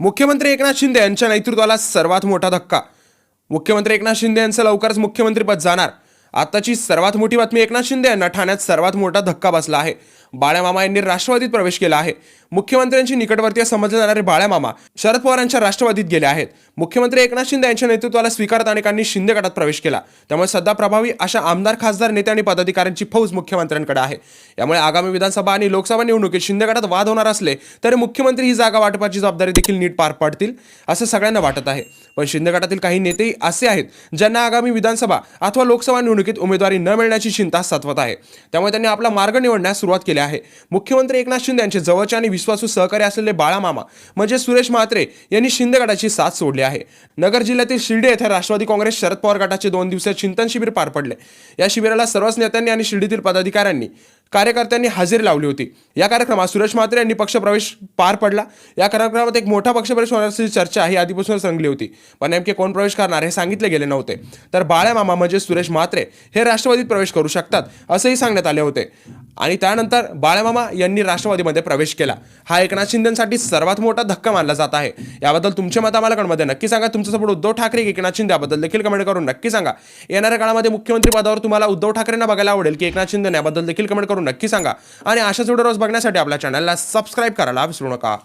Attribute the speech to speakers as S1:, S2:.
S1: मुख्यमंत्री एकनाथ शिंदे यांच्या नेतृत्वाला सर्वात मोठा धक्का. मुख्यमंत्री एकनाथ शिंदे यांचं लवकरच मुख्यमंत्रीपद जाणार. आताची सर्वात मोठी बातमी एकनाथ शिंदे यांना ठाण्यात सर्वात मोठा धक्का बसला आहे. बाळ्यामामा यांनी राष्ट्रवादीत प्रवेश केला आहे. मुख्यमंत्र्यांची निकटवर्तीय समजले जाणारे बाळ्यामामा शरद पवार यांच्या राष्ट्रवादीत गेले आहेत. मुख्यमंत्री एकनाथ शिंदे यांच्या नेतृत्वाला स्वीकारत अनेकांनी शिंदे गटात प्रवेश केला. त्यामुळे सध्या प्रभावी अशा आमदार खासदार नेते आणि पदाधिकाऱ्यांची फौज मुख्यमंत्र्यांकडे आहे. यामुळे आगामी विधानसभा आणि लोकसभा निवडणुकीत शिंदे गटात वाद होणार असले तरी मुख्यमंत्री ही जागा वाटपाची जबाबदारी देखील नीट पार पाडतील असं सगळ्यांना वाटत आहे. पण शिंदे गटातील काही नेतेही असे आहेत ज्यांना आगामी विधानसभा अथवा लोकसभा निवडणुकीत उमेदवारी न मिळण्याची चिंता सातवत आहे. त्यामुळे त्यांनी आपला मार्ग निवडण्यास सुरुवात केली आहे. मुख्यमंत्री एकनाथ शिंदे यांचे जवळचे आणि विश्वासू सहकारी असलेले बाळामामा म्हणजे सुरेश म्हात्रे यांनी शिंदे गटाची साथ सोडली आहे. नगर जिल्ह्यातील शिर्डी येथे राष्ट्रवादी काँग्रेस शरद पवार गटाचे दोन दिवसीय चिंतन शिबिर पार पडले. या शिबिराला सर्वच नेत्यांनी आणि शिर्डीतील पदाधिकाऱ्यांनी कार्यकर्त्यांनी हजेरी लावली होती. या कार्यक्रमात सुरेश म्हात्रे यांनी पक्षप्रवेश पार पडला. या कार्यक्रमात एक मोठा पक्षप्रवेश होण्याची चर्चा ही आधीपासूनच रंगली होती. पण नेमके कोण प्रवेश करणार हे सांगितले गेले नव्हते. तर बाळ्यामामा म्हणजे सुरेश म्हात्रे हे राष्ट्रवादीत प्रवेश करू शकतात असंही सांगण्यात आले होते. आणि त्यानंतर बाळ्यामामा यांनी राष्ट्रवादीमध्ये प्रवेश केला. हा एकनाथ शिंदेसाठी सर्वात मोठा धक्का मानला जात आहे. याबद्दल तुमचे मत आम्हाला कमेंटमध्ये नक्की सांगा. तुमचं सपोर्ट उद्धव ठाकरे एकनाथ शिंदे याबद्दल देखील कमेंट करून नक्की सांगा. येणाऱ्या काळामध्ये मुख्यमंत्री पदावर तुम्हाला उद्धव ठाकरेंना बघायला आवडेल की एकनाथ शिंदे याबद्दल देखील कमेंट करून नक्की सांगा. आणि अशाच व्हिडिओ रोज बघण्यासाठी आपल्या चॅनलला सबस्क्राईब करायला विसरू नका.